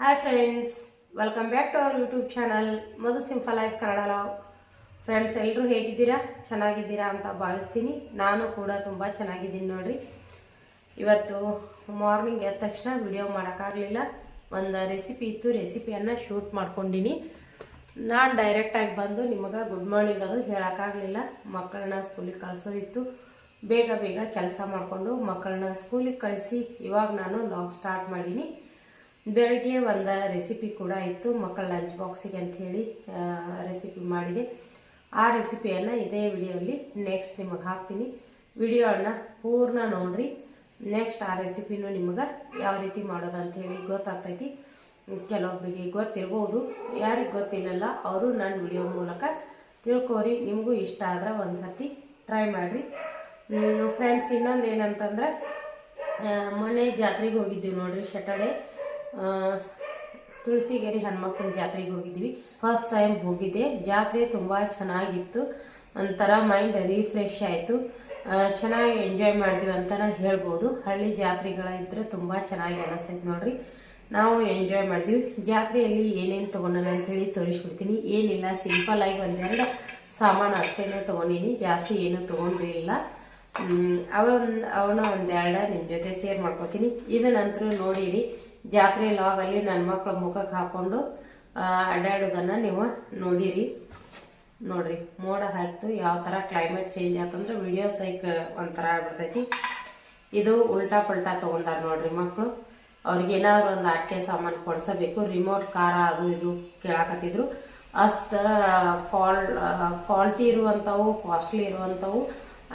Hi friends welcome back to our YouTube channel Madhu simple life Kannada love friends ಎಲ್ಲರೂ ಹೇಗಿದ್ದೀರಾ? ಚೆನ್ನಾಗಿದ್ದೀರಾ ಅಂತ ಭಾವಿಸ್ತೀನಿ. ನಾನು ಕೂಡ ತುಂಬ ಚೆನ್ನಾಗಿದ್ದೀನಿ ನೋಡ್ರಿ. ಇವತ್ತು ಮಾರ್ನಿಂಗ್ ಎದ್ದ ತಕ್ಷಣ ವಿಡಿಯೋ ಮಾಡೋಕ್ಕಾಗಲಿಲ್ಲ. ಒಂದು ರೆಸಿಪಿ ಇತ್ತು ರೆಸಿಪಿಯನ್ನು ಶೂಟ್ ಮಾಡ್ಕೊಂಡಿನಿ. ನಾನು ಡೈರೆಕ್ಟಾಗಿ ಬಂದು ನಿಮಗೆ ಗುಡ್ ಮಾರ್ನಿಂಗ್ ಅದು ಹೇಳೋಕ್ಕಾಗಲಿಲ್ಲ. ಮಕ್ಕಳನ್ನ ಸ್ಕೂಲಿಗೆ ಕಳಿಸೋದಿತ್ತು. ಬೇಗ ಬೇಗ ಕೆಲಸ ಮಾಡಿಕೊಂಡು ಮಕ್ಕಳನ್ನ ಸ್ಕೂಲಿಗೆ ಕಳಿಸಿ ಇವಾಗ ನಾನು ಲಾಗ್ ಸ್ಟಾರ್ಟ್ ಮಾಡೀನಿ. ಬೆಳಗ್ಗೆ ಒಂದು ರೆಸಿಪಿ ಕೂಡ ಇತ್ತು, ಮಕ್ಕಳ ಲಂಚ್ ಬಾಕ್ಸಿಗೆ ಅಂತ ಹೇಳಿ ರೆಸಿಪಿ ಮಾಡಿದೆ. ಆ ರೆಸಿಪಿಯನ್ನು ಇದೇ ವಿಡಿಯೋಲಿ ನೆಕ್ಸ್ಟ್ ನಿಮಗೆ ಹಾಕ್ತೀನಿ. ವಿಡಿಯೋನ ಪೂರ್ಣ ನೋಡ್ರಿ. ನೆಕ್ಸ್ಟ್ ಆ ರೆಸಿಪಿನೂ ನಿಮಗೆ ಯಾವ ರೀತಿ ಮಾಡೋದು ಅಂತ ಹೇಳಿ ಗೊತ್ತಾಗ್ತೈತಿ. ಕೆಲವೊಬ್ಬರಿಗೆ ಗೊತ್ತಿರ್ಬೋದು. ಯಾರಿಗೆ ಗೊತ್ತಿಲ್ಲಲ್ಲ, ಅವರು ನನ್ನ ವಿಡಿಯೋ ಮೂಲಕ ತಿಳ್ಕೊರಿ. ನಿಮಗೂ ಇಷ್ಟ ಆದ್ರೆ ಒಂದು ಸರ್ತಿ ಟ್ರೈ ಮಾಡಿರಿ ಫ್ರೆಂಡ್ಸ್ ಇನ್ನೊಂದು ಏನಂತಂದ್ರೆ ಮೊನ್ನೆ ಜಾತ್ರೆಗೆ ಹೋಗಿದ್ದೀವಿ ನೋಡಿರಿ ಶಟರ್ಡೆ ತುಳಸಿಗೆರೆ ಹನುಮಪ್ಪನ ಜಾತ್ರೆಗೆ ಹೋಗಿದ್ವಿ. ಫಸ್ಟ್ ಟೈಮ್ ಹೋಗಿದ್ದೆ ಜಾತ್ರೆ ತುಂಬ ಚೆನ್ನಾಗಿತ್ತು. ಒಂಥರ ಮೈಂಡ್ ರಿಫ್ರೆಶ್ ಆಯಿತು. ಚೆನ್ನಾಗಿ ಎಂಜಾಯ್ ಮಾಡ್ತೀವಿ ಅಂತಲೇ ಹೇಳ್ಬೋದು. ಹಳ್ಳಿ ಜಾತ್ರೆಗಳಿದ್ರೆ ತುಂಬ ಚೆನ್ನಾಗಿ ಅನ್ನಿಸ್ತೈತೆ ನೋಡ್ರಿ. ನಾವು ಎಂಜಾಯ್ ಮಾಡ್ತೀವಿ. ಜಾತ್ರೆಯಲ್ಲಿ ಏನೇನು ತೊಗೊಂಡನ ಅಂತೇಳಿ ತೋರಿಸ್ಬಿಡ್ತೀನಿ. ಏನಿಲ್ಲ ಸಿಂಪಲ್ ಆಗಿ ಒಂದೆರಡು ಸಾಮಾನು ಅಷ್ಟೇ ತೊಗೊಂಡಿನಿ. ಜಾಸ್ತಿ ಏನೂ ತೊಗೊಂಡಿರಲಿಲ್ಲ. ಅವ ಅವನ ಒಂದೆರಡು ನಿಮ್ಮ ಜೊತೆ ಶೇರ್ ಮಾಡ್ಕೊತೀನಿ. ಇದನ್ನಂತರೂ ನೋಡಿರಿ. ಜಾತ್ರೆ ಲಾಗಲ್ಲಿ ನನ್ನ ಮಕ್ಕಳ ಮುಖಕ್ಕೆ ಹಾಕೊಂಡು ಅಡ್ಡಾಡೋದನ್ನು ನೀವು ನೋಡಿರಿ. ನೋಡ್ರಿ, ಮೋಡ ಹಾಕ್ತು ಯಾವ ಥರ ಕ್ಲೈಮೇಟ್ ಚೇಂಜ್ ಆತಂದ್ರೆ ವಿಡಿಯೋ ಸೈಕ್ ಒಂಥರ ಆಗ್ಬಿಡ್ತೈತಿ. ಇದು ಉಲ್ಟಾ ಪಲ್ಟಾ ತೊಗೊಂಡಾರ ನೋಡ್ರಿ ಮಕ್ಕಳು ಅವ್ರಿಗೆ ಏನಾದ್ರು ಒಂದು ಆಟಿಕೆ ಸಾಮಾನು ಕೊಡ್ಸಬೇಕು ರಿಮೋಟ್ ಕಾರ ಅದು ಇದು ಕೇಳಾಕತ್ತಿದ್ರು. ಅಷ್ಟು ಕ್ವಾಲ್ ಕ್ವಾಲಿಟಿ ಇರುವಂಥವು ಕಾಸ್ಟ್ಲಿ ಇರುವಂಥವು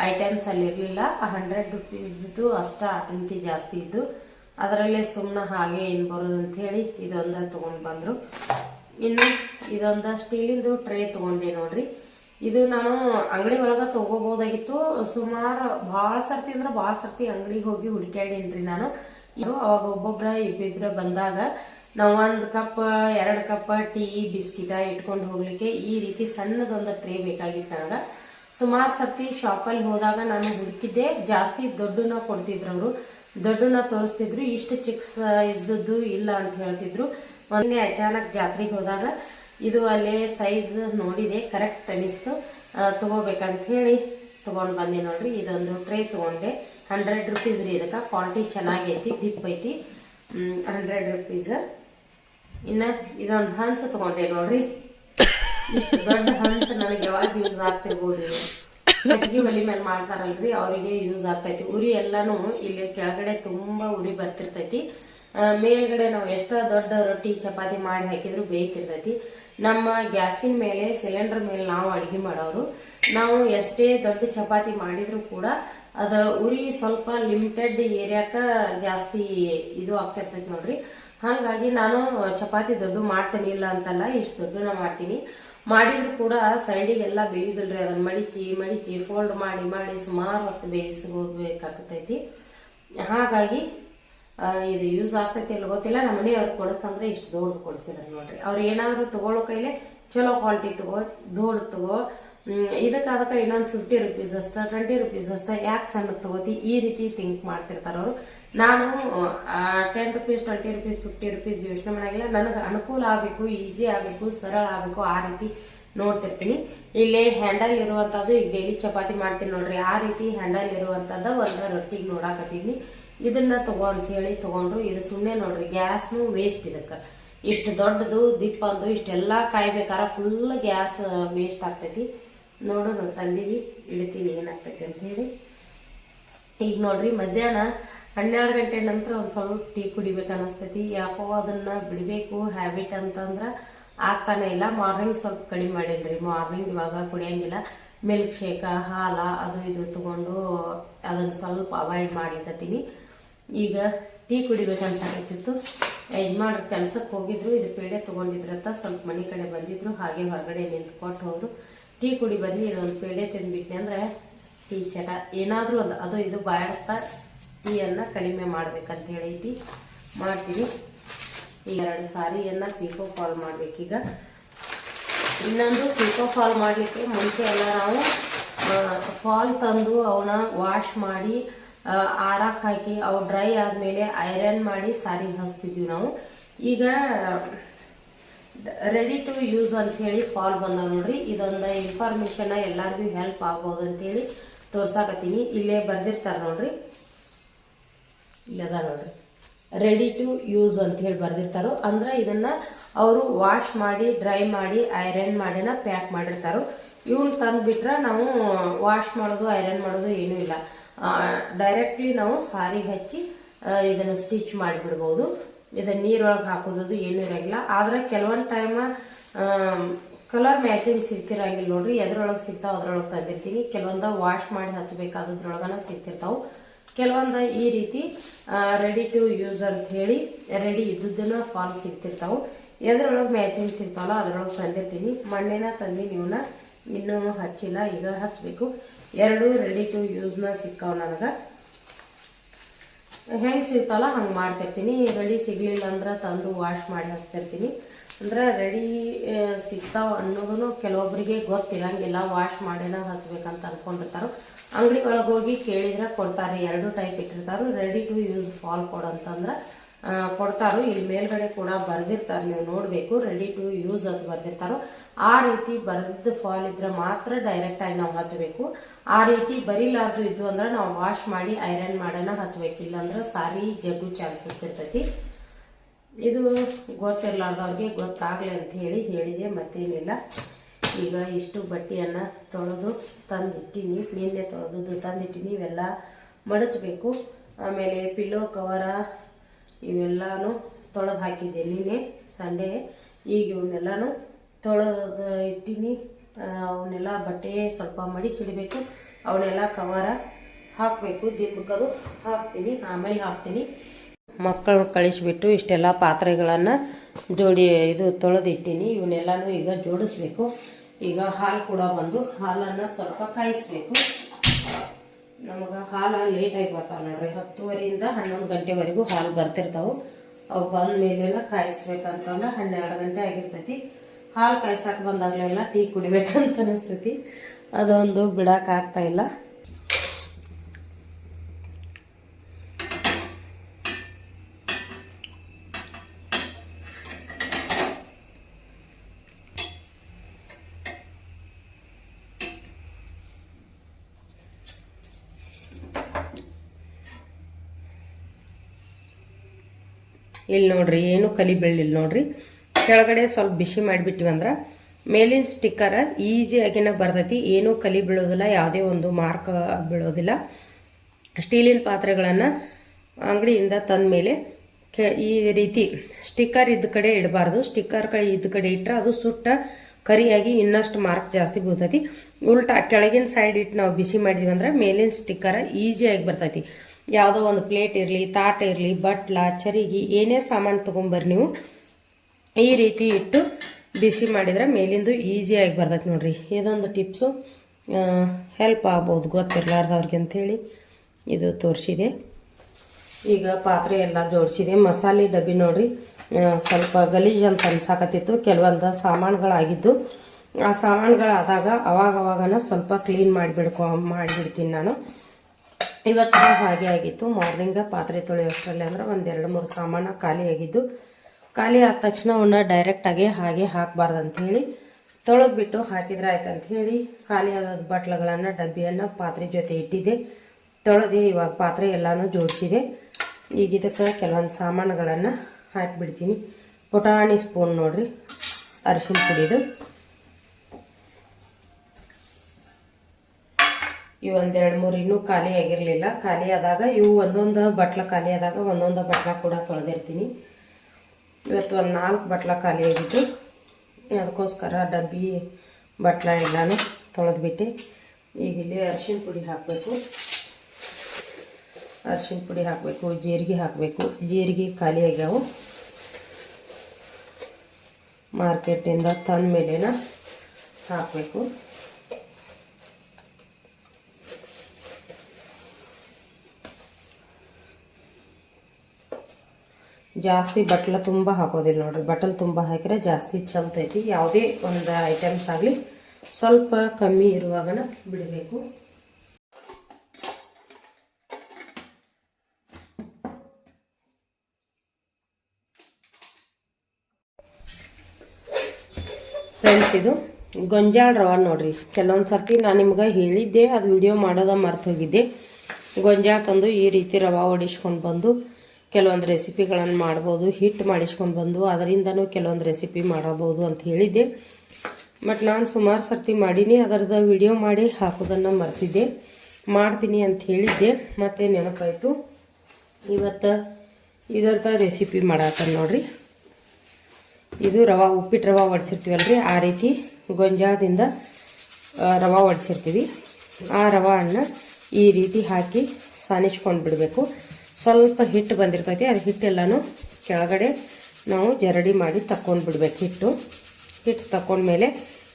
ಐಟಮ್ಸ್ ಅಲ್ಲಿ ಇರಲಿಲ್ಲ ಹಂಡ್ರೆಡ್ ರುಪೀಸ್ದು ಅಷ್ಟು ಆಟಂಕಿ ಜಾಸ್ತಿ ಇದ್ದು. ಅದರಲ್ಲೇ ಸುಮ್ಮನೆ ಹಾಗೆ ಏನು ಬರೋದು ಅಂತ ಹೇಳಿ ಇದೊಂದು ತೊಗೊಂಡು ಬಂದರು. ಇನ್ನು ಇದೊಂದು ಸ್ಟೀಲಿಂದು ಟ್ರೇ ತೊಗೊಂಡೆ ನೋಡ್ರಿ. ಇದು ನಾನು ಅಂಗಡಿ ಒಳಗೆ ತೊಗೋಬೋದಾಗಿತ್ತು. ಸುಮಾರು ಭಾಳ ಸರ್ತಿ ಅಂದ್ರೆ ಭಾಳ ಸರ್ತಿ ಅಂಗಡಿಗೆ ಹೋಗಿ ಹುಡುಕ್ಯಾಡೇನ್ರಿ ನಾನು. ಇದು ಅವಾಗ ಒಬ್ಬೊಬ್ರ ಇಬ್ಬಿಬ್ರ ಬಂದಾಗ ನಾವು ಒಂದು ಕಪ್, ಎರಡು ಕಪ್ ಟೀ, ಬಿಸ್ಕಿಟ ಇಟ್ಕೊಂಡು ಹೋಗ್ಲಿಕ್ಕೆ ಈ ರೀತಿ ಸಣ್ಣದೊಂದು ಟ್ರೇ ಬೇಕಾಗಿತ್ತು ನನಗೆ ಸುಮಾರು ಸರ್ತಿ ಶಾಪಲ್ಲಿ ಹೋದಾಗ ನಾನು ಹುಡುಕಿದ್ದೆ. ಜಾಸ್ತಿ ದೊಡ್ಡನ ಕೊಡ್ತಿದ್ರು ಅವರು. ದೊಡ್ಡನ ತೋರಿಸ್ತಿದ್ರು, ಇಷ್ಟು ಚಿಕ್ಕ ಸೈಜದ್ದು ಇಲ್ಲ ಅಂತ ಹೇಳ್ತಿದ್ರು. ಮೊನ್ನೆ ಅಚಾನಕ್ ಜಾತ್ರೆಗೆ ಹೋದಾಗ ಇದು ಅಲ್ಲೇ ಸೈಜ್ ನೋಡಿದೆ ಕರೆಕ್ಟ್ ಅನಿಸ್ತು. ತೊಗೋಬೇಕಂತ ಹೇಳಿ ತೊಗೊಂಡು ಬಂದೆ ನೋಡ್ರಿ, ಇದೊಂದು ಟ್ರೇ ತೊಗೊಂಡೆ. ಹಂಡ್ರೆಡ್ ರುಪೀಸ್ ರೀ ಇದಕ್ಕೆ ಕ್ವಾಲಿಟಿ ಚೆನ್ನಾಗೈತಿ ದಿಪ್ ಐತಿ. ಹಂಡ್ರೆಡ್ ರುಪೀಸ್ ಇನ್ನು ಇದೊಂದು ಹಂಚು ತೊಗೊಂಡೆ ನೋಡ್ರಿ. ಇಷ್ಟು ದೊಡ್ಡ ಹಂಚು ನನಗೆ ಯಾವಾಗ ಯೂಸ್ ಆಗ್ತಿರ್ಬೋದು? ಕಟ್ಗಿ ಒಲಿ ಮೇಲೆ ಮಾಡ್ತಾರಲ್ರಿ, ಅವರಿಗೆ ಯೂಸ್ ಆಗ್ತೈತಿ. ಉರಿ ಎಲ್ಲಾನು ಇಲ್ಲಿ ಕೆಳಗಡೆ ತುಂಬಾ ಉರಿ ಬರ್ತಿರ್ತೈತಿ. ಮೇಲ್ಗಡೆ ನಾವು ಎಷ್ಟೋ ದೊಡ್ಡ ರೊಟ್ಟಿ, ಚಪಾತಿ ಮಾಡಿ ಹಾಕಿದ್ರು ಬೇಯ್ತಿರ್ತೈತಿ. ನಮ್ಮ ಗ್ಯಾಸಿನ ಮೇಲೆ, ಸಿಲಿಂಡರ್ ಮೇಲೆ ನಾವು ಅಡಿಗೆ ಮಾಡೋರು, ನಾವು ಎಷ್ಟೇ ದೊಡ್ಡ ಚಪಾತಿ ಮಾಡಿದ್ರು ಕೂಡ ಅದ ಉರಿ ಸ್ವಲ್ಪ ಲಿಮಿಟೆಡ್ ಏರಿಯಾಕ ಜಾಸ್ತಿ ಇದು ಆಗ್ತಿರ್ತೈತಿ ನೋಡ್ರಿ. ಹಾಗಾಗಿ ನಾನು ಚಪಾತಿ ದೊಡ್ಡ ಮಾಡ್ತೀನಿ, ಇಲ್ಲ ಅಂತಲ್ಲ, ಇಷ್ಟು ದೊಡ್ಡನ ಮಾಡ್ತೀನಿ. ಮಾಡಿದ್ರು ಕೂಡ ಸೈಡಿಗೆಲ್ಲ ಬೇಯುದಿಲ್ರಿ ಅದನ್ನ ಮಡಿಚಿ ಮಡಿಚಿ ಫೋಲ್ಡ್ ಮಾಡಿ ಮಾಡಿ ಸುಮಾರು ಹೊತ್ತು ಬೇಯಿಸ್ಕೋಬೇಕಾಗ್ತೈತಿ ಹಾಗಾಗಿ ಇದು ಯೂಸ್ ಆಗ್ತೈತಿ ಇಲ್ಲ ಗೊತ್ತಿಲ್ಲ. ನಮ್ಮ ಮನೆಯವ್ರಿಗೆ ಕೊಡಿಸಂದ್ರೆ ಇಷ್ಟು ದೊಡ್ಡದು ಕೊಡಿಸಿದ್ರು ನೋಡ್ರಿ. ಅವ್ರು ಏನಾದರೂ ತಗೊಳ್ಳೋ ಕೈಲೆ ಚಲೋ ಕ್ವಾಲಿಟಿ ತಗೋ ದೊಡ್ಡ ತಗೋ ಇದಕ್ಕೆ ಅದಕ್ಕೆ ಇನ್ನೊಂದು ಫಿಫ್ಟಿ ರುಪೀಸ್ ಅಷ್ಟ ಟ್ವೆಂಟಿ ರುಪೀಸ್ ಅಷ್ಟ ಯಾಕೆ ಸಣ್ಣ ತಗೋತಿ? ಈ ರೀತಿ ಥಿಂಕ್ ಮಾಡ್ತಿರ್ತಾರೆ ಅವರು. ನಾನು ten rupees twenty rupees fifty rupees ಯೋಚನೆ ಮಾಡಾಗಿಲ್ಲ. ನನಗೆ ಅನುಕೂಲ ಆಗಬೇಕು ಈಜಿ ಆಗಬೇಕು, ಸರಳ ಆಗಬೇಕು, ಆ ರೀತಿ ನೋಡ್ತಿರ್ತೀನಿ. ಇಲ್ಲಿ ಹ್ಯಾಂಡಲ್ ಇರುವಂಥದ್ದು ಈಗ ಡೈಲಿ ಚಪಾತಿ ಮಾಡ್ತೀನಿ ನೋಡ್ರಿ. ಆ ರೀತಿ ಹ್ಯಾಂಡಲ್ ಇರುವಂಥದ್ದು ಒಂದು ರೊಟ್ಟಿಗೆ ನೋಡಾಕತ್ತೀನಿ. ಇದನ್ನ ತಗೋ ಅಂತ ಹೇಳಿ ತಗೊಂಡ್ರು. ಇದು ಸುಮ್ಮನೆ ನೋಡ್ರಿ, ಗ್ಯಾಸ್ನು ವೇಸ್ಟ್ ಇದಕ್ಕೆ. ಇಷ್ಟು ದೊಡ್ಡದು ದಿಪ್ಪಂದು ಇಷ್ಟೆಲ್ಲ ಕಾಯ್ಬೇಕಾರ ಫುಲ್ ಗ್ಯಾಸ್ ವೇಸ್ಟ್ ಆಗ್ತೈತಿ. ನೋಡೋಣ ತಂದಿಗೆ ಇಳಿತೀವಿ ಏನಾಗ್ತೈತಿ ಅಂತ ಹೇಳಿ. ಈಗ ನೋಡ್ರಿ, ಮಧ್ಯಾಹ್ನ ಹನ್ನೆರಡು ಗಂಟೆ ನಂತರ ಒಂದು ಸ್ವಲ್ಪ ಟೀ ಕುಡಿಬೇಕು ಅನಿಸ್ತೈತಿ. ಯಾಕೋ ಅದನ್ನು ಬಿಡಬೇಕು ಹ್ಯಾಬಿಟ್ ಅಂತಂದ್ರೆ ಆಗ್ತಾನೆ ಇಲ್ಲ. ಮಾರ್ನಿಂಗ್ ಸ್ವಲ್ಪ ಕಡಿಮೆ ಮಾಡೀನಿ ಮಾರ್ನಿಂಗ್ ಇವಾಗ ಕುಡಿಯಂಗಿಲ್ಲ. ಮಿಲ್ಕ್ ಶೇಕ ಹಾಲ, ಅದು ಇದು ತೊಗೊಂಡು ಅದನ್ನು ಸ್ವಲ್ಪ ಅವಾಯ್ಡ್ ಮಾಡ್ಲಿಕ್ಕತ್ತೀನಿ ಈಗ ಟೀ ಕುಡಿಬೇಕು ಅನ್ಸಾಕತ್ತಿತ್ತು. ಯಜಮಾನ್ರ ಕೆಲ್ಸಕ್ಕೆ ಹೋಗಿದ್ರು, ಇದು ಪೇಡೆ ತೊಗೊಂಡಿದ್ರತ್ತ ಸ್ವಲ್ಪ ಮನೆ ಕಡೆ ಬಂದಿದ್ರು. ಹಾಗೆ ಹೊರಗಡೆ ನಿಂತು ಕೊಟ್ಟು ಹೋದ್ರು. ಟೀ ಕುಡಿ ಬದಲಿ ಇದೊಂದು ಪೇಡೆ ತಿನ್ಬಿಟ್ಟೆ ಅಂದ್ರೆ ಟೀ ಚಟ. ಏನಾದರೂ ಒಂದು, ಅದು ಇದು ಬಾಡಿಸ್ತಾ ಟೀಯನ್ನು ಕಡಿಮೆ ಮಾಡ್ಬೇಕಂತ ಹೇಳೈತಿ. ಮಾಡ್ತೀನಿ. ಈ ಎರಡು ಸಾರಿಯನ್ನು ಪೀಕೋ ಫಾಲ್ ಮಾಡಬೇಕೀಗ. ಇನ್ನೊಂದು ಪೀಕೋ ಫಾಲ್ ಮಾಡಲಿಕ್ಕೆ ಮುಂಚೆ ಎಲ್ಲ ನಾವು ಫಾಲ್ ತಂದು ಅವನ್ನ ವಾಶ್ ಮಾಡಿ ಆರಾಕ್ ಹಾಕಿ, ಅವು ಡ್ರೈ ಆದಮೇಲೆ ಐರನ್ ಮಾಡಿ ಸಾರಿಗೆ ಹಚ್ತಿದ್ವಿ ನಾವು. ಈಗ ರೆಡಿ ಟು ಯೂಸ್ ಅಂತ ಹೇಳಿ ಫಾಲ್ ಬಂದಾವ ನೋಡ್ರಿ. ಇದೊಂದು ಇನ್ಫಾರ್ಮೇಶನ್ ಎಲ್ಲಾರ್ಗು ಹೆಲ್ಪ್ ಆಗ್ಬೋದು ಅಂತೇಳಿ ತೋರ್ಸಾಕತ್ತೀನಿ. ಇಲ್ಲೇ ಬರ್ದಿರ್ತಾರೆ ನೋಡ್ರಿ. ಇಲ್ಲದ ನೋಡ್ರಿ. ರೆಡಿ ಟು ಯೂಸ್ ಅಂತ ಹೇಳಿ ಬರ್ದಿರ್ತಾರೋ, ಅಂದ್ರೆ ಇದನ್ನ ಅವರು ವಾಶ್ ಮಾಡಿ ಡ್ರೈ ಮಾಡಿ ಐರನ್ ಮಾಡಿನ ಪ್ಯಾಕ್ ಮಾಡಿರ್ತಾರೋ, ಇವ್ನ ತಂದು ಬಿಟ್ರೆ ನಾವು ವಾಶ್ ಮಾಡೋದು ಐರನ್ ಮಾಡೋದು ಏನೂ ಇಲ್ಲ. ಡೈರೆಕ್ಟ್ಲಿ ನಾವು ಸಾರಿ ಹಚ್ಚಿ ಇದನ್ನ ಸ್ಟಿಚ್ ಮಾಡಿಬಿಡ್ಬೋದು. ಇದನ್ನ ನೀರೊಳಗೆ ಹಾಕೋದು ಏನೂ ಇರಂಗಿಲ್ಲ. ಆದ್ರೆ ಕೆಲವೊಂದು ಟೈಮ್ ಕಲರ್ ಮ್ಯಾಚಿಂಗ್ ಸಿಗ್ತಿರಂಗಿಲ್ಲ ನೋಡ್ರಿ. ಎದ್ರೊಳಗೆ ಸಿಗ್ತಾವೆ, ಅದ್ರೊಳಗೆ ತಂದಿರ್ತೀನಿ. ಕೆಲವೊಂದು ವಾಶ್ ಮಾಡಿ ಹಚ್ಬೇಕಾದ್ರೊಳಗನ ಸಿಗ್ತಿರ್ತಾವೆ. ಕೆಲವೊಂದು ಈ ರೀತಿ ರೆಡಿ ಟು ಯೂಸ್ ಅಂತ ಹೇಳಿ ರೆಡಿ ಇದ್ದುದನ್ನ ಫಾಲ್ ಸಿಗ್ತಿರ್ತಾವೆ. ಎದ್ರೊಳಗೆ ಮ್ಯಾಚಿಂಗ್ ಸಿಗ್ತಾವಲ್ಲ, ಅದ್ರೊಳಗೆ ತಂದಿರ್ತೀನಿ. ಮಣ್ಣಿನ ತಂದು ನೀವನ್ನ ಇನ್ನೂ ಹಚ್ಚಿಲ್ಲ, ಈಗ ಹಚ್ಚಬೇಕು ಎರಡು ರೆಡಿ ಟು ಯೂಸ್ನ ಸಿಕ್ಕಾವ ನನಗೆ. ಹೆಂಗೆ ಸಿಗ್ತಾವಲ್ಲ ಹಂಗೆ ಮಾಡ್ತಿರ್ತೀನಿ. ರೆಡಿ ಸಿಗಲಿಲ್ಲ ಅಂದ್ರೆ ತಂದು ವಾಶ್ ಮಾಡಿ ಹಚ್ತಿರ್ತೀನಿ. ಅಂದರೆ ರೆಡಿ ಸಿಗ್ತಾವ ಅನ್ನೋದನ್ನು ಕೆಲವೊಬ್ಬರಿಗೆ ಗೊತ್ತಿರಂಗಿಲ್ಲ. ವಾಶ್ ಮಾಡಿನ ಹಚ್ಬೇಕಂತ ಅಂದ್ಕೊಂಡಿರ್ತಾರೆ ಅಂಗಡಿ ಒಳಗೆ ಹೋಗಿ ಕೇಳಿದ್ರೆ ಕೊಡ್ತಾರೆ. ಎರಡು ಟೈಪ್ ಇಟ್ಟಿರ್ತಾರೆ. ರೆಡಿ ಟು ಯೂಸ್ ಫಾಲ್ ಕೊಡು ಅಂತಂದ್ರೆ ಆ, ಕೊಡ್ತಾರೋ, ಇಲ್ಲಿ ಮೇಲ್ಗಡೆ ಕೂಡ ಬರ್ದಿರ್ತಾರೆ, ನೀವು ನೋಡಬೇಕು ರೆಡಿ ಟು ಯೂಸ್ ಅಂತ ಬರೆದಿರ್ತಾರೋ. ಆ ರೀತಿ ಬರೆದಿದ್ದು ಫಾಲ್ ಇದ್ರೆ ಮಾತ್ರ ಡೈರೆಕ್ಟ್ ಆಗಿ ನಾವು ಹಚ್ಚಬೇಕು ಆ ರೀತಿ ಬರೀಲಾರ್ದು ಇದ್ದು ಅಂದ್ರೆ ನಾವು ವಾಶ್ ಮಾಡಿ ಐರನ್ ಮಾಡೋಣ ಹಚ್ಬೇಕು. ಇಲ್ಲಾಂದ್ರೆ ಸಾರಿ ಜಗ್ಗು ಚಾನ್ಸಸ್ ಇರ್ತೈತಿ. ಇದು ಗೊತ್ತಿರಲಾರ್ದವ್ರಿಗೆ ಗೊತ್ತಾಗಲಿ ಅಂತ ಹೇಳಿ ಹೇಳಿದೆ, ಮತ್ತೇನಿಲ್ಲ. ಈಗ ಇಷ್ಟು ಬಟ್ಟೆಯನ್ನು ತೊಳೆದು ತಂದಿಟ್ಟಿನಿ. ನಿನ್ನೆ ತೊಳೆದು ತಂದಿಟ್ಟಿನಿ. ಇವೆಲ್ಲ ಮಡಚಬೇಕು. ಆಮೇಲೆ ಪಿಲ್ಲೋ ಕವರ ಇವೆಲ್ಲಾನು ತೊಳೆದು ಹಾಕಿದ್ದೆ ನಿನ್ನೆ, ಸಂಡೇ. ಈಗ ಇವನ್ನೆಲ್ಲಾನು ತೊಳೆದು ಇಟ್ಟಿನಿ. ಅವನ್ನೆಲ್ಲ ಬಟ್ಟೆ ಸ್ವಲ್ಪ ಮಡಿಚಿಡಬೇಕು ಅವನ್ನೆಲ್ಲ ಕವರ ಹಾಕಬೇಕು, ದೀಪಕ್ಕದು ಹಾಕ್ತೀನಿ, ಆಮೇಲೆ ಹಾಕ್ತೀನಿ. ಮಕ್ಕಳನ್ನ ಕಳಿಸ್ಬಿಟ್ಟು ಇಷ್ಟೆಲ್ಲ ಪಾತ್ರೆಗಳನ್ನು ಜೋಡಿ ಇದು ತೊಳೆದಿಟ್ಟಿನಿ. ಇವನ್ನೆಲ್ಲನೂ ಈಗ ಜೋಡಿಸ್ಬೇಕು. ಈಗ ಹಾಲು ಕೂಡ ಬಂದು ಹಾಲನ್ನು ಸ್ವಲ್ಪ ಕಾಯಿಸ್ಬೇಕು. ನಮಗೆ ಹಾಲು ಲೇಟಾಗಿ ಬರ್ತಾವೆ ನೋಡ್ರಿ. ಹತ್ತುವರೆಯಿಂದ ಹನ್ನೊಂದು ಗಂಟೆವರೆಗೂ ಹಾಲು ಬರ್ತಿರ್ತಾವೆ. ಅವು ಬಂದ ಮೇಲೆಲ್ಲ ಕಾಯಿಸ್ಬೇಕಂತಂದ್ರೆ ಹನ್ನೆರಡು ಗಂಟೆ ಆಗಿರ್ತೈತಿ. ಹಾಲು ಕಾಯ್ಸಕ್ಕೆ ಬಂದಾಗಲೆಲ್ಲ ಟೀ ಕುಡಿಬೇಕಂತ ಅನಿಸ್ತೈತಿ. ಅದೊಂದು ಬಿಡಕ್ಕೆ ಆಗ್ತಾ ಇಲ್ಲ ನೋಡ್ರಿ, ಏನು ಕಲಿ ಬೆಳ್ಳಿಲ್ಲ ನೋಡ್ರಿ. ಕೆಳಗಡೆ ಸ್ವಲ್ಪ ಬಿಸಿ ಮಾಡಿಬಿಟ್ಟಿವಿ ಅಂದ್ರೆ, ಮೇಲಿನ ಸ್ಟಿಕ್ಕರ್ ಈಸಿಯಾಗಿನ ಬರ್ತೈತಿ. ಏನೂ ಕಲಿ ಬೀಳೋದಿಲ್ಲ, ಯಾವುದೇ ಒಂದು ಮಾರ್ಕ್ ಬೀಳೋದಿಲ್ಲ. ಸ್ಟೀಲಿನ ಪಾತ್ರೆಗಳನ್ನು ಅಂಗಡಿಯಿಂದ ತಂದ ಮೇಲೆ ಈ ರೀತಿ ಸ್ಟಿಕ್ಕರ್ ಇದ್ದ ಕಡೆ ಇಡಬಾರ್ದು. ಸ್ಟಿಕ್ಕರ್ ಕಡೆ ಇದ್ದ ಕಡೆ ಇಟ್ಟರೆ ಅದು ಸುಟ್ಟ ಕರಿಯಾಗಿ ಇನ್ನಷ್ಟು ಮಾರ್ಕ್ ಜಾಸ್ತಿ ಬೀಳ್ತೈತಿ. ಉಲ್ಟಾ ಕೆಳಗಿನ ಸೈಡ್ ಇಟ್ಟು ನಾವು ಬಿಸಿ ಮಾಡಿದ್ವಿ ಅಂದ್ರೆ, ಮೇಲಿನ ಸ್ಟಿಕ್ಕರ ಈಸಿಯಾಗಿ ಬರ್ತೈತಿ. ಯಾವುದೋ ಒಂದು ಪ್ಲೇಟ್ ಇರಲಿ, ತಾಟ ಇರಲಿ, ಬಟ್ಲ, ಚರಿಗೆ, ಏನೇ ಸಾಮಾನು ತೊಗೊಂಬರ್ರಿ ನೀವು, ಈ ರೀತಿ ಇಟ್ಟು ಬಿಸಿ ಮಾಡಿದ್ರೆ ಮೇಲಿಂದು ಈಸಿಯಾಗಿ ಬರ್ತೈತೆ ನೋಡ್ರಿ. ಇದೊಂದು ಟಿಪ್ಸು. ಹೆಲ್ಪ್ ಆಗ್ಬೋದು, ಗೊತ್ತಿರಲಾರ್ದವ್ರಿಗೆ ಅಂಥೇಳಿ ಇದು ತೋರಿಸಿದೆ. ಈಗ ಪಾತ್ರೆ ಎಲ್ಲ ಜೋಡಿಸಿದೆ. ಮಸಾಲೆ ಡಬ್ಬಿ ನೋಡ್ರಿ. ಸ್ವಲ್ಪ ಗಲೀಜು ಅಂತ ಅನ್ಸಾಕತ್ತಿತ್ತು. ಕೆಲವೊಂದು ಸಾಮಾನುಗಳಾಗಿದ್ದು. ಆ ಸಾಮಾನುಗಳಾದಾಗ ಅವಾಗನ ಸ್ವಲ್ಪ ಕ್ಲೀನ್ ಮಾಡಿಬಿಡ್ಕೊ ಮಾಡಿಬಿಡ್ತೀನಿ ನಾನು. ಇವತ್ತು ಹಾಗೆ ಆಗಿತ್ತು. ಮಾರ್ನಿಂಗ ಪಾತ್ರೆ ತೊಳೆಯೋಷ್ಟರಲ್ಲಿ ಅಂದ್ರೆ ಒಂದೆರಡು ಮೂರು ಸಾಮಾನು ಖಾಲಿ ಆಗಿದ್ದು, ಖಾಲಿ ಆದ ತಕ್ಷಣ ಅವನ್ನ ಡೈರೆಕ್ಟಾಗಿ ಹಾಗೆ ಹಾಕಬಾರ್ದು ಅಂತ ಹೇಳಿ ತೊಳೆದ್ಬಿಟ್ಟು ಹಾಕಿದ್ರೆ ಆಯ್ತು ಅಂತ ಹೇಳಿ, ಖಾಲಿ ಆದ ಬಟ್ಲುಗಳನ್ನು, ಡಬ್ಬಿಯನ್ನು ಪಾತ್ರೆ ಜೊತೆ ಇಟ್ಟಿದ್ದೆ ತೊಳೆದು ಇವಾಗ ಪಾತ್ರೆ ಎಲ್ಲಾನು ಜೋಡಿಸಿದೆ. ಈಗ ಇದಕ್ಕೆ ಕೆಲವೊಂದು ಸಾಮಾನುಗಳನ್ನು ಹಾಕಿಬಿಡ್ತೀನಿ. ಪುಟಾಣಿ ಸ್ಪೂನ್ ನೋಡಿರಿ, ಅರಿಶಿನ ಪುಡಿದು. ಇವು ಒಂದೆರಡು ಮೂರು ಇನ್ನೂ ಖಾಲಿ ಆಗಿರಲಿಲ್ಲ. ಖಾಲಿ ಆದಾಗ ಇವು ಒಂದೊಂದು ಬಟ್ಲ ಖಾಲಿ ಆದಾಗ ಒಂದೊಂದು ಬಟ್ಲ ಕೂಡ ತೊಳೆದಿರ್ತೀನಿ. ಇವತ್ತು ಒಂದು ನಾಲ್ಕು ಬಟ್ಲ ಖಾಲಿ ಆಗಿದ್ದು. ಅದಕ್ಕೋಸ್ಕರ ಡಬ್ಬಿ, ಬಟ್ಲ ಎಲ್ಲಾನು ತೊಳೆದ್ಬಿಟ್ಟು. ಈಗ ಇಲ್ಲಿ ಅರಿಶಿನ ಪುಡಿ ಹಾಕಬೇಕು. ಅರಿಶಿನ ಪುಡಿ ಹಾಕಬೇಕು, ಜೀರಿಗೆ ಹಾಕಬೇಕು. ಜೀರಿಗೆ ಖಾಲಿ ಆಗ್ಯಾವು. ಮಾರ್ಕೆಟಿಂದ ತಂದ ಮೇಲೆನ ಹಾಕಬೇಕು. ಜಾಸ್ತಿ ಬಟ್ಲ ತುಂಬ ಹಾಕೋದಿಲ್ಲ ನೋಡ್ರಿ. ಬಟ್ಟಲ್ ತುಂಬ ಹಾಕಿದ್ರೆ ಜಾಸ್ತಿ ಚಲ್ತೈತಿ ಯಾವುದೇ ಒಂದು ಐಟಮ್ಸ್ ಆಗಲಿ ಸ್ವಲ್ಪ ಕಮ್ಮಿ ಇರುವಾಗನ ಬಿಡಬೇಕು. ಫ್ರೆಂಡ್ಸ್ ಇದು ಗೊಂಜಾಳ ರವೆ ನೋಡ್ರಿ. ಕೆಲವೊಂದು ಸರ್ತಿ ನಾನು ನಿಮ್ಗೆ ಹೇಳಿದ್ದೆ, ಅದು ವಿಡಿಯೋ ಮಾಡೋದ ಮರ್ತು ಹೋಗಿದ್ದೆ. ಗೊಂಜಾಳ ತಂದು ಈ ರೀತಿ ರವಾ ಓಡಿಸ್ಕೊಂಡು ಬಂದು ಕೆಲವೊಂದು ರೆಸಿಪಿಗಳನ್ನು ಮಾಡ್ಬೋದು ಹಿಟ್ಟು ಮಾಡಿಸ್ಕೊಂಡು ಬಂದು ಅದರಿಂದನೂ ಕೆಲವೊಂದು ರೆಸಿಪಿ ಮಾಡಬಹುದು ಅಂತ ಹೇಳಿದ್ದೆ. ಬಟ್ ನಾನು ಸುಮಾರು ಸರ್ತಿ ಮಾಡೀನಿ, ಅದರದ ವಿಡಿಯೋ ಮಾಡಿ ಹಾಕೋದನ್ನು ಮರ್ತಿದ್ದೆ. ಮಾಡ್ತೀನಿ ಅಂತ ಹೇಳಿದ್ದೆ. ಮತ್ತು ನೆನಪಾಯಿತು, ಇವತ್ತು ಇದರದ ರೆಸಿಪಿ ಮಾಡಾಕ ನೋಡ್ರಿ. ಇದು ರವೆ ಉಪ್ಪಿಟ್ಟು ರವೆ ರೀ ಆ ರೀತಿ ಗೊಂಜಾಳದಿಂದ ರವಾ ಒಡಿಸಿರ್ತೀವಿ. ಆ ರವೆ ಹಣ್ಣ ಈ ರೀತಿ ಹಾಕಿ ಸಾನಿಸ್ಕೊಂಡು ಬಿಡಬೇಕು. ಸ್ವಲ್ಪ ಹಿಟ್ಟು ಬಂದಿರ್ತೈತಿ, ಅದು ಹಿಟ್ಟೆಲ್ಲನೂ ಕೆಳಗಡೆ ನಾವು ಜರಡಿ ಮಾಡಿ ಬಿಡ್ಬೇಕು ಹಿಟ್ಟು. ಹಿಟ್ಟು ತಕೊಂಡ್ಮೇಲೆ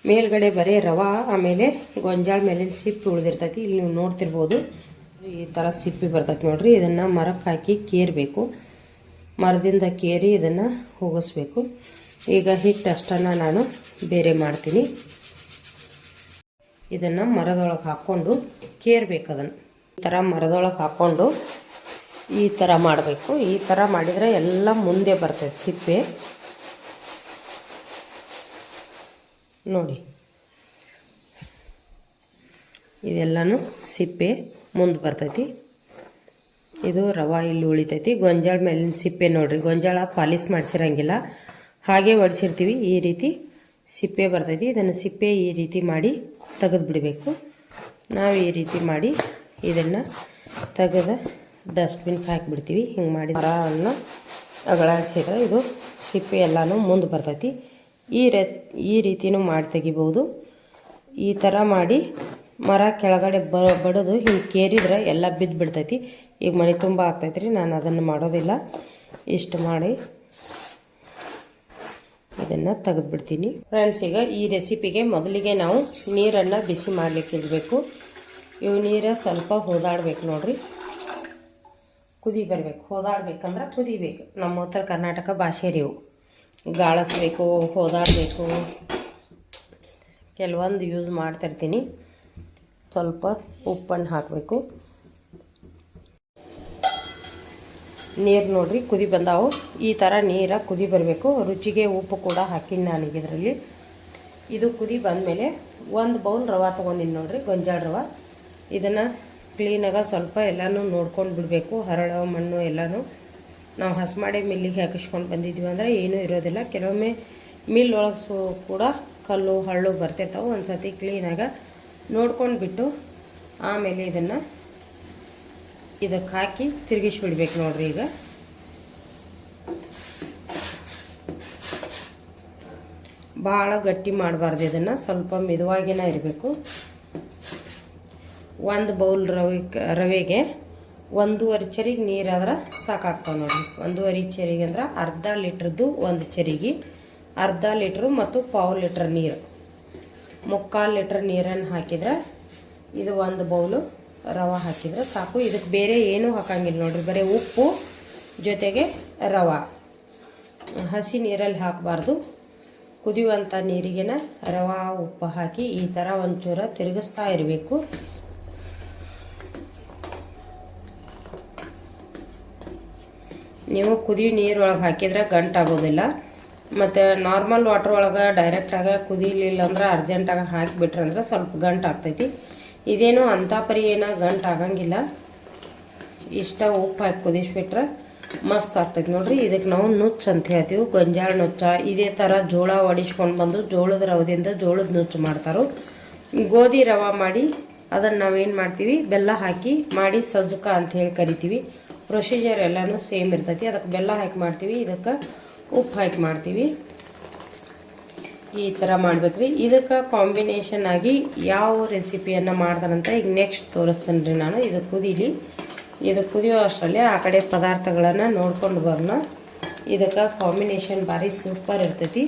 ಮೇಲ್ಗಡೆ ಬರೀ ರವೆ, ಆಮೇಲೆ ಗೊಂಜಾಳ ಮೇಲಿನ ಸಿಪ್ಪಿ ಉಳಿದಿರ್ತೈತಿ, ಇಲ್ಲಿ ನೀವು ನೋಡ್ತಿರ್ಬೋದು. ಈ ಥರ ಸಿಪ್ಪಿ ಬರ್ತೈತಿ ನೋಡ್ರಿ, ಇದನ್ನು ಮರಕ್ಕೆ ಹಾಕಿ ಕೇರಬೇಕು. ಮರದಿಂದ ಕೇರಿ ಇದನ್ನು ಹೋಗಿಸ್ಬೇಕು. ಈಗ ಹಿಟ್ಟು ಅಷ್ಟನ್ನು ನಾನು ಬೇರೆ ಮಾಡ್ತೀನಿ. ಇದನ್ನು ಮರದೊಳಗೆ ಹಾಕ್ಕೊಂಡು ಕೇರ್ಬೇಕು ಅದನ್ನು. ಈ ಥರ ಮರದೊಳಗೆ ಹಾಕ್ಕೊಂಡು ಈ ಥರ ಮಾಡಬೇಕು. ಈ ಥರ ಮಾಡಿದರೆ ಎಲ್ಲ ಮುಂದೆ ಬರ್ತೈತೆ ಸಿಪ್ಪೆ. ನೋಡಿ. ಇದೆಲ್ಲನೂ ಸಿಪ್ಪೆ ಮುಂದೆ ಬರ್ತೈತಿ. ಇದು ರವೆ ಇಲ್ಲಿ ಉಳಿತೈತಿ. ಗೊಂಜಾಳ ಮೇಲಿನ ಸಿಪ್ಪೆ ನೋಡಿರಿ. ಗೊಂಜಾಳ ಪಾಲಿಸ್ ಮಾಡಿಸಿರಂಗಿಲ್ಲ. ಹಾಗೆ ಒಡಿಸಿರ್ತೀವಿ. ಈ ರೀತಿ ಸಿಪ್ಪೆ ಬರ್ತೈತಿ. ಇದನ್ನು ಸಿಪ್ಪೆ ಈ ರೀತಿ ಮಾಡಿ ತೆಗೆದು ಬಿಡಬೇಕು ನಾವು ಈ ರೀತಿ ಮಾಡಿ ಇದನ್ನು ತೆಗೆದು ಡಸ್ಟ್ಬಿನ್ಗೆ ಹಾಕಿಬಿಡ್ತೀವಿ. ಹಿಂಗೆ ಮಾಡಿ ಮರವನ್ನು ಅಗಳಾಡಿಸಿದ್ರೆ ಇದು ಸಿಪ್ಪೆ ಎಲ್ಲನೂ ಮುಂದೆ ಬರ್ತೈತಿ. ಈ ರೆ, ಈ ರೀತಿಯೂ ಮಾಡಿ ತೆಗಿಬೋದು. ಈ ಥರ ಮಾಡಿ ಮರ ಕೆಳಗಡೆ ಬ, ಬಡದು ಹಿಂಗೆ ಕೇರಿದ್ರೆ ಎಲ್ಲ ಬಿದ್ದು ಬಿಡ್ತೈತಿ ಈಗ ಮನೆ ತುಂಬ ಆಗ್ತೈತಿ ರೀ ನಾನು ಅದನ್ನು ಮಾಡೋದಿಲ್ಲ. ಇಷ್ಟು ಮಾಡಿ ಇದನ್ನು ತೆಗೆದುಬಿಡ್ತೀನಿ. ಫ್ರೆಂಡ್ಸ್ ಈಗ ಈ ರೆಸಿಪಿಗೆ ಮೊದಲಿಗೆ ನಾವು ನೀರನ್ನು ಬಿಸಿ ಮಾಡಲಿಕ್ಕೆ ಇಡಬೇಕು. ಇವು ನೀರು ಸ್ವಲ್ಪ ಹೋದಾಡ್ಬೇಕು ನೋಡ್ರಿ. ಕುದಿ ಬರಬೇಕು, ಹೋದಾಡ್ಬೇಕಂದ್ರೆ ಕುದಿಬೇಕು. ನಮ್ಮ ಉತ್ತರ ಕರ್ನಾಟಕ ಭಾಷೆ ರೀವು ಗಾಳಿಸ್ಬೇಕು, ಹೋದಾಡಬೇಕು. ಕೆಲವೊಂದು ಯೂಸ್ ಮಾಡ್ತಿರ್ತೀನಿ. ಸ್ವಲ್ಪ ಉಪ್ಪನ್ನು ಹಾಕಬೇಕು. ನೀರು ನೋಡ್ರಿ, ಕುದಿ ಬಂದಾವು. ಈ ಥರ ನೀರ ಕುದಿ ಬರಬೇಕು. ರುಚಿಗೆ ಉಪ್ಪು ಕೂಡ ಹಾಕಿನಿ ನಾನೀಗ ಇದರಲ್ಲಿ. ಇದು ಕುದಿ ಬಂದಮೇಲೆ ಒಂದು ಬೌಲ್ ರವೆ ತೊಗೊಂಡಿನಿ ನೋಡ್ರಿ, ಗೊಂಜಾಳ ರವೆ. ಇದನ್ನು ಕ್ಲೀನಾಗ ಸ್ವಲ್ಪ ಎಲ್ಲನೂ ನೋಡ್ಕೊಂಡು ಬಿಡಬೇಕು, ಹರಳು ಮಣ್ಣು ಎಲ್ಲನೂ. ನಾವು ಹಸ್ ಮಾಡಿ ಮಿಲ್ಲಿಗೆ ಹಾಕಿಸ್ಕೊಂಡು ಬಂದಿದ್ದೀವಿ ಅಂದರೆ ಏನೂ ಇರೋದಿಲ್ಲ. ಕೆಲವೊಮ್ಮೆ ಮಿಲ್ ಒಳಗೆ ಸು ಕೂಡ ಕಲ್ಲು, ಹಳ್ಳು ಬರ್ತಿರ್ತಾವೆ ಒಂದು ಸತಿ ಕ್ಲೀನಾಗ ನೋಡ್ಕೊಂಡು ಬಿಟ್ಟು ಆಮೇಲೆ ಇದನ್ನು ಇದಕ್ಕೆ ಹಾಕಿ ತಿರುಗಿಸ್ಬಿಡ್ಬೇಕು ನೋಡ್ರಿ ಈಗ. ಭಾಳ ಗಟ್ಟಿ ಮಾಡಬಾರ್ದು ಇದನ್ನು. ಸ್ವಲ್ಪ ಮಿದುವಾಗಿನ ಇರಬೇಕು. ಒಂದು ಬೌಲ್ ರವೆ, ರವೆಗೆ ಒಂದೂವರೆ ಚರಿಗೆ ನೀರಾದ್ರೆ ಸಾಕಾಗ್ತಾವೆ ನೋಡಿರಿ. ಒಂದೂವರೆ ಚರಿಗೆ ಅಂದ್ರೆ ಅರ್ಧ ಲೀಟ್ರದ್ದು ಒಂದು ಚರಿಗೆ, ಅರ್ಧ ಲೀಟ್ರು ಮತ್ತು ಪಾವು ಲೀಟ್ರ್ ನೀರು. ಮುಕ್ಕಾಲು ಲೀಟ್ರ್ ನೀರನ್ನು ಹಾಕಿದ್ರೆ ಇದು ಒಂದು ಬೌಲು ರವೆ ಹಾಕಿದ್ರೆ ಸಾಕು. ಇದಕ್ಕೆ ಬೇರೆ ಏನೂ ಹಾಕಂಗಿಲ್ಲ ನೋಡಿರಿ. ಬರೀ ಉಪ್ಪು ಜೊತೆಗೆ ರವೆ. ಹಸಿ ನೀರಲ್ಲಿ ಹಾಕಬಾರ್ದು. ಕುದಿಯುವಂಥ ನೀರಿಗೆನ ರವೆ, ಉಪ್ಪು ಹಾಕಿ ಈ ಥರ ಒಂಚೂರ ತಿರುಗಿಸ್ತಾ ಇರಬೇಕು. ನೀವು ಕುದಿ ನೀರೊಳಗೆ ಹಾಕಿದ್ರೆ ಗಂಟಾಗೋದಿಲ್ಲ ಮತ್ತು ನಾರ್ಮಲ್ ವಾಟ್ರ್ ಒಳಗೆ ಡೈರೆಕ್ಟಾಗಿ ಕುದಿಲಿಲ್ಲ ಅಂದ್ರೆ ಅರ್ಜೆಂಟಾಗಿ ಹಾಕಿಬಿಟ್ರೆ ಅಂದ್ರೆ ಸ್ವಲ್ಪ ಗಂಟು ಆಗ್ತೈತಿ. ಇದೇನು ಅಂಥ ಪರಿ ಏನೋ ಗಂಟು ಆಗಂಗಿಲ್ಲ. ಇಷ್ಟ ಉಪ್ಪು ಹಾಕಿ ಕುದಿಸ್ಬಿಟ್ರೆ ಮಸ್ತ್ ಆಗ್ತೈತಿ ನೋಡ್ರಿ. ಇದಕ್ಕೆ ನಾವು ನುಚ್ಚು ಅಂತ ಹೇಳ್ತೀವಿ, ಗೊಂಜಾಳ ನುಚ್ಚ. ಇದೇ ಥರ ಜೋಳ ಒಡಿಸ್ಕೊಂಡು ಬಂದು ಜೋಳದ ರವದಿಂದ ಜೋಳದ ನುಚ್ಚು ಮಾಡ್ತಾರೆ. ಗೋಧಿ ರವೆ ಮಾಡಿ ಅದನ್ನು ನಾವೇನು ಮಾಡ್ತೀವಿ? ಬೆಲ್ಲ ಹಾಕಿ ಮಾಡಿ ಸಜ್ಜಕ ಅಂತ ಹೇಳಿ ಕರಿತೀವಿ. ಪ್ರೊಸೀಜರ್ ಎಲ್ಲನೂ ಸೇಮ್ ಇರ್ತೈತಿ. ಅದಕ್ಕೆ ಬೆಲ್ಲ ಹಾಕಿ ಮಾಡ್ತೀವಿ. ಇದಕ್ಕೆ ಉಪ್ಪು ಹಾಕಿ ಮಾಡ್ತೀವಿ. ಈ ಥರ ಮಾಡ್ಬೇಕ್ರಿ. ಇದಕ್ಕೆ ಕಾಂಬಿನೇಷನ್ ಆಗಿ ಯಾವ ರೆಸಿಪಿಯನ್ನು ಮಾಡ್ತಾರಂತ ಈಗ ನೆಕ್ಸ್ಟ್ ತೋರಿಸ್ತೀನಿ ರೀ ನಾನು. ಇದು ಕುದೀಲಿ. ಇದು ಕುದಿಯೋ ಅಷ್ಟರಲ್ಲಿ ಆ ಕಡೆ ಪದಾರ್ಥಗಳನ್ನು ನೋಡ್ಕೊಂಡು ಬರೋಣ. ಇದಕ್ಕೆ ಕಾಂಬಿನೇಷನ್ ಭಾರಿ ಸೂಪರ್ ಇರ್ತೈತಿ.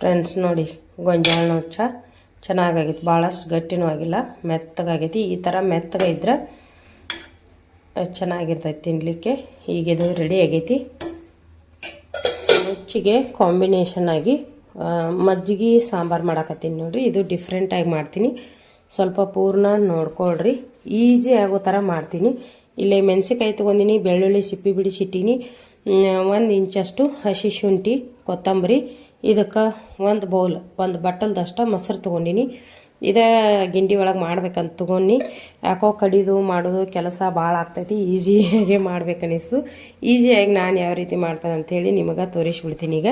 ಫ್ರೆಂಡ್ಸ್ ನೋಡಿ, ಗೊಂಜಾಳ ನುಚ್ಚ ಚೆನ್ನಾಗೈತಿ ಭಾಳಷ್ಟು ಗಟ್ಟಿನೂ ಆಗಿಲ್ಲ ಮೆತ್ತಗಾಗೈತಿ. ಈ ಥರ ಮೆತ್ತಗೆ ಇದ್ರೆ ಚೆನ್ನಾಗಿರ್ತೈತಿ ತಿನ್ನಲಿಕ್ಕೆ ಈಗ ಇದು ರೆಡಿ ಆಗೈತಿ. ರುಚಿಗೆ ಕಾಂಬಿನೇಷನ್ ಆಗಿ ಮಜ್ಜಿಗೆ ಸಾಂಬಾರು ಮಾಡಾಕತ್ತೀನಿ ನೋಡಿರಿ. ಇದು ಡಿಫ್ರೆಂಟಾಗಿ ಮಾಡ್ತೀನಿ. ಸ್ವಲ್ಪ ಪೂರ್ಣ ನೋಡ್ಕೊಳ್ರಿ. ಈಸಿ ಆಗೋ ಥರ ಮಾಡ್ತೀನಿ. ಇಲ್ಲೇ ಮೆಣಸಿಕಾಯಿ ತೊಗೊಂಡಿನಿ, ಬೆಳ್ಳುಳ್ಳಿ ಸಿಪ್ಪಿ ಬಿಡಿಸಿಟ್ಟಿನಿ. ಒಂದು ಇಂಚಷ್ಟು ಹಸಿ ಶುಂಠಿ, ಕೊತ್ತಂಬರಿ ಇದಕ್ಕೆ ಒಂದು ಬೌಲ್ ಒಂದು ಬಟ್ಟಲ್ದಷ್ಟು ಮೊಸರು ತೊಗೊಂಡಿನಿ. ಇದೇ ಗಿಂಡಿ ಒಳಗೆ ಮಾಡ್ಬೇಕಂತ ತೊಗೊಂಡಿ ಯಾಕೋ ಕಡಿದು ಮಾಡೋದು ಕೆಲಸ ಭಾಳ ಆಗ್ತೈತಿ ಈಸಿಯಾಗೆ ಮಾಡ್ಬೇಕನ್ನಿಸ್ತು. ಈಸಿಯಾಗಿ ನಾನು ಯಾವ ರೀತಿ ಮಾಡ್ತೇನೆ ಅಂಥೇಳಿ ನಿಮಗೆ ತೋರಿಸ್ಬಿಡ್ತೀನಿ ಈಗ.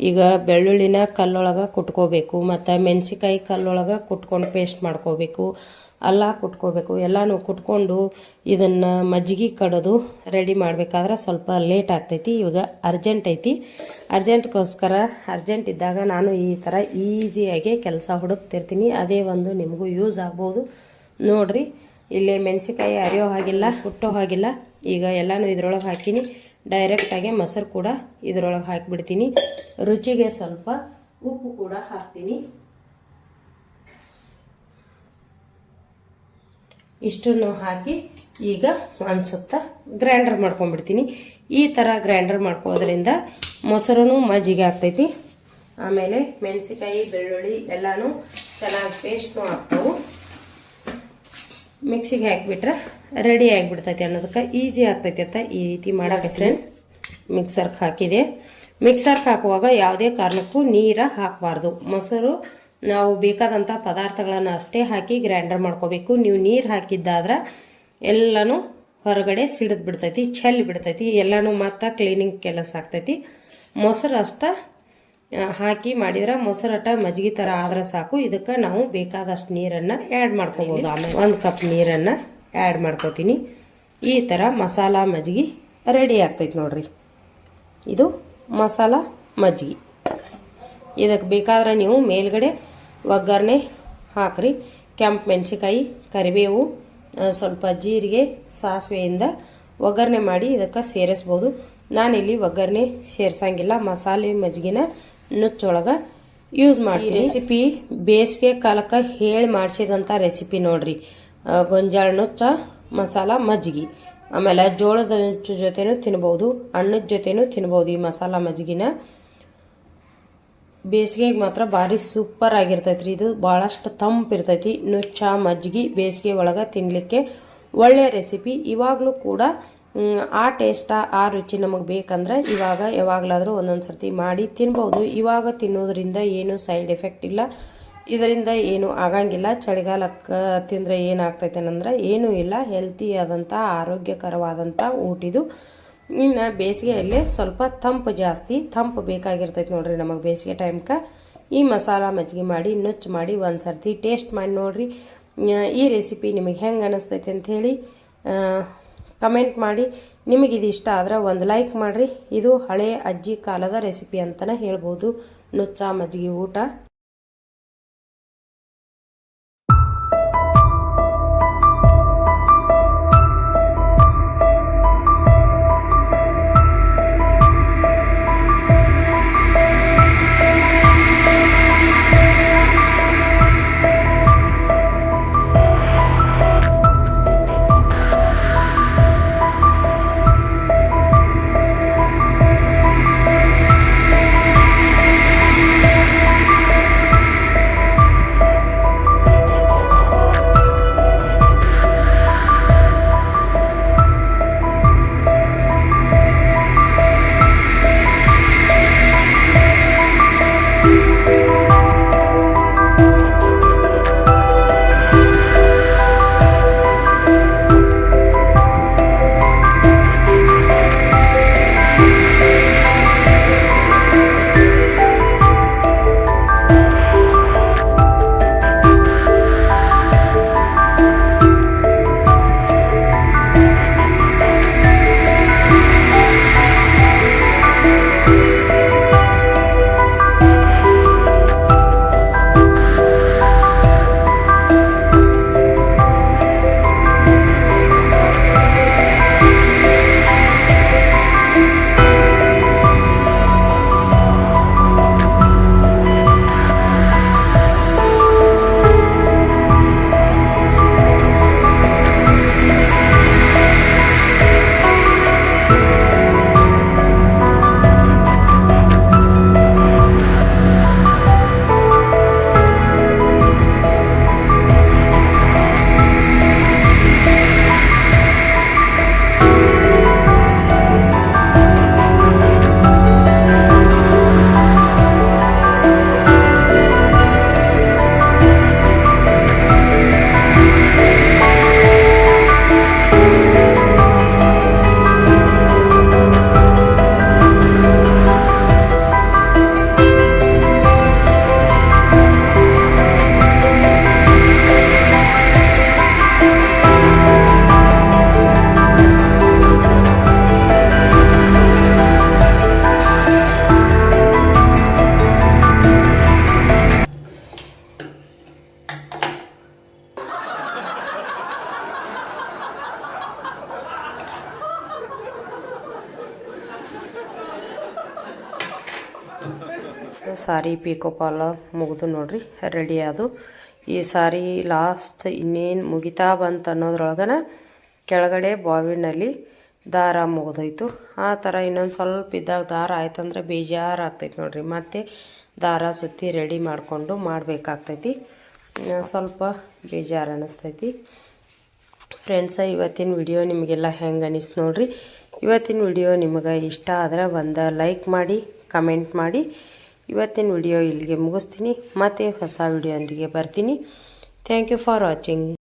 ಈಗ ಬೆಳ್ಳುಳ್ಳಿನ ಕಲ್ಲೊಳಗೆ ಕುಟ್ಕೋಬೇಕು, ಮತ್ತು ಮೆಣಸಿಕಾಯಿ ಕಲ್ಲೊಳಗೆ ಕುಟ್ಕೊಂಡು ಪೇಸ್ಟ್ ಮಾಡ್ಕೋಬೇಕು, ಅಲ್ಲ ಕುಟ್ಕೋಬೇಕು, ಎಲ್ಲನೂ ಕುಟ್ಕೊಂಡು ಇದನ್ನು ಮಜ್ಜಿಗೆ ಕಡೋದು ರೆಡಿ ಮಾಡಬೇಕಾದ್ರೆ ಸ್ವಲ್ಪ ಲೇಟ್ ಆಗ್ತೈತಿ, ಇವಾಗ ಅರ್ಜೆಂಟ್ ಐತಿ. ಅರ್ಜೆಂಟ್ಗೋಸ್ಕರ ಅರ್ಜೆಂಟ್ ಇದ್ದಾಗ ನಾನು ಈ ಥರ ಈಸಿಯಾಗಿ ಕೆಲಸ ಹುಡುಕ್ತಿರ್ತೀನಿ. ಅದೇ ಒಂದು ನಿಮಗೂ ಯೂಸ್ ಆಗ್ಬೋದು. ನೋಡಿರಿ, ಇಲ್ಲಿ ಮೆಣಸಿಕಾಯಿ ಅರಿಯೋ ಹಾಗಿಲ್ಲ, ಹುಟ್ಟೋ ಹಾಗಿಲ್ಲ, ಈಗ ಎಲ್ಲನೂ ಇದ್ರೊಳಗೆ ಹಾಕಿನಿ. ಡೈರೆಕ್ಟಾಗಿ ಮೊಸರು ಕೂಡ ಇದರೊಳಗೆ ಹಾಕಿಬಿಡ್ತೀನಿ. ರುಚಿಗೆ ಸ್ವಲ್ಪ ಉಪ್ಪು ಕೂಡ ಹಾಕ್ತೀನಿ. ಇಷ್ಟನ್ನು ಹಾಕಿ ಈಗ ಒಂದು ಸುತ್ತ ಗ್ರೈಂಡರ್ ಮಾಡ್ಕೊಂಡ್ಬಿಡ್ತೀನಿ. ಈ ಥರ ಗ್ರೈಂಡರ್ ಮಾಡ್ಕೋದ್ರಿಂದ ಮೊಸರು ಮಜ್ಜಿಗೆ ಆಗ್ತೈತಿ. ಆಮೇಲೆ ಮೆಣಸಿಕಾಯಿ ಬೆಳ್ಳುಳ್ಳಿ ಎಲ್ಲನೂ ಚೆನ್ನಾಗಿ ಪೇಸ್ಟ್ನೂ ಆಗ್ತಾವು. ಮಿಕ್ಸಿಗೆ ಹಾಕಿಬಿಟ್ರೆ ರೆಡಿ ಆಗಿಬಿಡ್ತೈತಿ ಅನ್ನೋದಕ್ಕೆ ಈಸಿ ಆಗ್ತೈತಿ ಅಂತ ಈ ರೀತಿ ಮಾಡೋಕೆ ಫ್ರೆಂಡ್ ಮಿಕ್ಸರ್ಗೆ ಹಾಕಿದೆ. ಮಿಕ್ಸರ್ಗೆ ಹಾಕುವಾಗ ಯಾವುದೇ ಕಾರಣಕ್ಕೂ ನೀರ ಹಾಕಬಾರ್ದು. ಮೊಸರು ನಾವು ಬೇಕಾದಂಥ ಪದಾರ್ಥಗಳನ್ನು ಅಷ್ಟೇ ಹಾಕಿ ಗ್ರೈಂಡರ್ ಮಾಡ್ಕೋಬೇಕು. ನೀವು ನೀರು ಹಾಕಿದ್ದಾದ್ರೆ ಎಲ್ಲನೂ ಹೊರಗಡೆ ಸಿಡಿದು ಬಿಡ್ತೈತಿ ಚೆಲ್ಲಿ ಬಿಡ್ತೈತಿ. ಎಲ್ಲನೂ ಮತ್ತೆ ಕ್ಲೀನಿಂಗ್ ಕೆಲಸ ಆಗ್ತೈತಿ. ಮೊಸರು ಅಷ್ಟ ಹಾಕಿ ಮಾಡಿದ್ರೆ ಮೊಸರಟ ಮಜ್ಜಿಗೆ ಥರ ಆದ್ರೆ ಸಾಕು. ಇದಕ್ಕೆ ನಾವು ಬೇಕಾದಷ್ಟು ನೀರನ್ನು ಆ್ಯಡ್ ಮಾಡ್ಕೋಬೋದು. ಆಮೇಲೆ ಒಂದು ಕಪ್ ನೀರನ್ನು ಆ್ಯಡ್ ಮಾಡ್ಕೋತೀನಿ. ಈ ಥರ ಮಸಾಲ ಮಜ್ಜಿಗೆ ರೆಡಿ ಆಗ್ತೈತಿ ನೋಡ್ರಿ. ಇದು ಮಸಾಲ ಮಜ್ಜಿಗೆ ಇದಕ್ಕೆ ಬೇಕಾದ್ರೆ ನೀವು ಮೇಲ್ಗಡೆ ಒಗ್ಗರಣೆ ಹಾಕ್ರಿ. ಕೆಂಪು ಮೆಣಸಿಕಾಯಿ ಕರಿಬೇವು ಸ್ವಲ್ಪ ಜೀರಿಗೆ, ಸಾಸಿವೆಯಿಂದ ಒಗ್ಗರಣೆ ಮಾಡಿ ಇದಕ್ಕೆ ಸೇರಿಸ್ಬೋದು. ನಾನಿಲ್ಲಿ ಒಗ್ಗರಣೆ ಸೇರಿಸಂಗಿಲ್ಲ. ಮಸಾಲೆ ಮಜ್ಜಿಗೆನ ನುಚ್ಚೊಳಗೆ ಯೂಸ್ ಮಾಡಿ ರೆಸಿಪಿ ಬೇಸಿಗೆ ಕಾಲಕ್ಕೆ ಹೇಳಿ ಮಾಡಿಸಿದಂಥ ರೆಸಿಪಿ ನೋಡ್ರಿ. ಗೊಂಜಾಳ ನುಚ್ಚ ಮಸಾಲ ಮಜ್ಜಿಗೆ ಆಮೇಲೆ ಜೋಳದ ನುಚ್ಚು ಜೊತೆನೂ ತಿನ್ಬೋದು ಹಣ್ಣದ ಜೊತೆನೂ ತಿನ್ಬೋದು ಈ ಮಸಾಲ ಮಜ್ಜಿಗೆನ ಬೇಸಿಗೆಗೆ ಮಾತ್ರ ಭಾರಿ ಸೂಪರ್ ಆಗಿರ್ತೈತಿ ರೀ ಇದು. ಭಾಳಷ್ಟು ತಂಪು ಇರ್ತೈತಿ. ನುಚ್ಚ ಮಜ್ಜಿಗೆ ಬೇಸಿಗೆ ಒಳಗೆ ತಿನ್ನಲಿಕ್ಕೆ ಒಳ್ಳೆಯ ರೆಸಿಪಿ ಇವಾಗಲೂ ಕೂಡ ಆ ಟೇಸ್ಟ ಆ ರುಚಿ ನಮಗೆ ಬೇಕಂದ್ರೆ ಇವಾಗ ಯಾವಾಗಲಾದರೂ ಒಂದೊಂದು ಸರ್ತಿ ಮಾಡಿ ತಿನ್ಬೋದು. ಇವಾಗ ತಿನ್ನೋದ್ರಿಂದ ಏನು ಸೈಡ್ ಎಫೆಕ್ಟ್ ಇಲ್ಲ. ಇದರಿಂದ ಏನು ಆಗಂಗಿಲ್ಲ. ಚಳಿಗಾಲಕ್ಕೆ ತಿಂದರೆ ಏನಾಗ್ತೈತೆ ಅಂದ್ರೆ ಏನೂ ಇಲ್ಲ. ಹೆಲ್ತಿ ಆದಂಥ ಆರೋಗ್ಯಕರವಾದಂಥ ಊಟಿದು ಇನ್ನು ಬೇಸಿಗೆಯಲ್ಲಿ ಸ್ವಲ್ಪ ತಂಪು ಜಾಸ್ತಿ. ತಂಪು ಬೇಕಾಗಿರ್ತೈತೆ ನೋಡ್ರಿ ನಮಗೆ ಬೇಸಿಗೆ ಟೈಮ್ಗೆ ಈ ಮಸಾಲ ಮಜ್ಜಿಗೆ ಮಾಡಿ, ನುಚ್ಚು ಮಾಡಿ ಒಂದು ಸರ್ತಿ ಟೇಸ್ಟ್ ಮಾಡಿ ನೋಡ್ರಿ. ಈ ರೆಸಿಪಿ ನಿಮಗೆ ಹೆಂಗೆ ಅನಿಸ್ತೈತೆ ಅಂಥೇಳಿ ಕಮೆಂಟ್ ಮಾಡಿ. ನಿಮಗೆ ಇದು ಇಷ್ಟ ಆದ್ರೆ ಒಂದು ಲೈಕ್ ಮಾಡಿರಿ. ಇದು ಹಳೆಯ ಅಜ್ಜಿ ಕಾಲದ ರೆಸಿಪಿ ಅಂತಲೇ ಹೇಳ್ಬೋದು. ನುಚ್ಚ ಮಜ್ಜಿಗೆ ಊಟ. ಸಾರಿ ಪಿಕೋ ಪಾಲ ಮುಗಿದು ನೋಡ್ರಿ ರೆಡಿ ಅದು. ಈ ಸಾರಿ ಲಾಸ್ಟ್ ಇನ್ನೇನು ಮುಗಿತಾ ಬಂತು ಅನ್ನೋದ್ರೊಳಗನ ಕೆಳಗಡೆ ಬಾವಿನಲ್ಲಿ ದಾರ ಮುಗಿದೋಯ್ತು. ಆ ಥರ ಇನ್ನೊಂದು ಸ್ವಲ್ಪ ಇದ್ದಾಗ ದಾರ ಆಯ್ತಂದ್ರೆ ಬೇಜಾರು ಆಗ್ತೈತಿ ನೋಡ್ರಿ. ಮತ್ತೆ ದಾರ ಸುತ್ತಿ ರೆಡಿ ಮಾಡಿಕೊಂಡು ಮಾಡಬೇಕಾಗ್ತೈತಿ. ಸ್ವಲ್ಪ ಬೇಜಾರು ಅನ್ನಿಸ್ತೈತಿ ಫ್ರೆಂಡ್ಸ ಇವತ್ತಿನ ವಿಡಿಯೋ ನಿಮಗೆಲ್ಲ ಹೆಂಗೆ ಅನಿಸ್ತು ನೋಡ್ರಿ? ಇವತ್ತಿನ ವಿಡಿಯೋ ನಿಮಗೆ ಇಷ್ಟ ಆದರೆ ಒಂದು ಲೈಕ್ ಮಾಡಿ ಕಮೆಂಟ್ ಮಾಡಿ. ಇವತ್ತಿನ ವಿಡಿಯೋ ಇಲ್ಲಿಗೆ ಮುಗಿಸ್ತೀನಿ. ಮತ್ತೆ ಹೊಸ ವಿಡಿಯೋ ಬರ್ತೀನಿ. Thank you for watching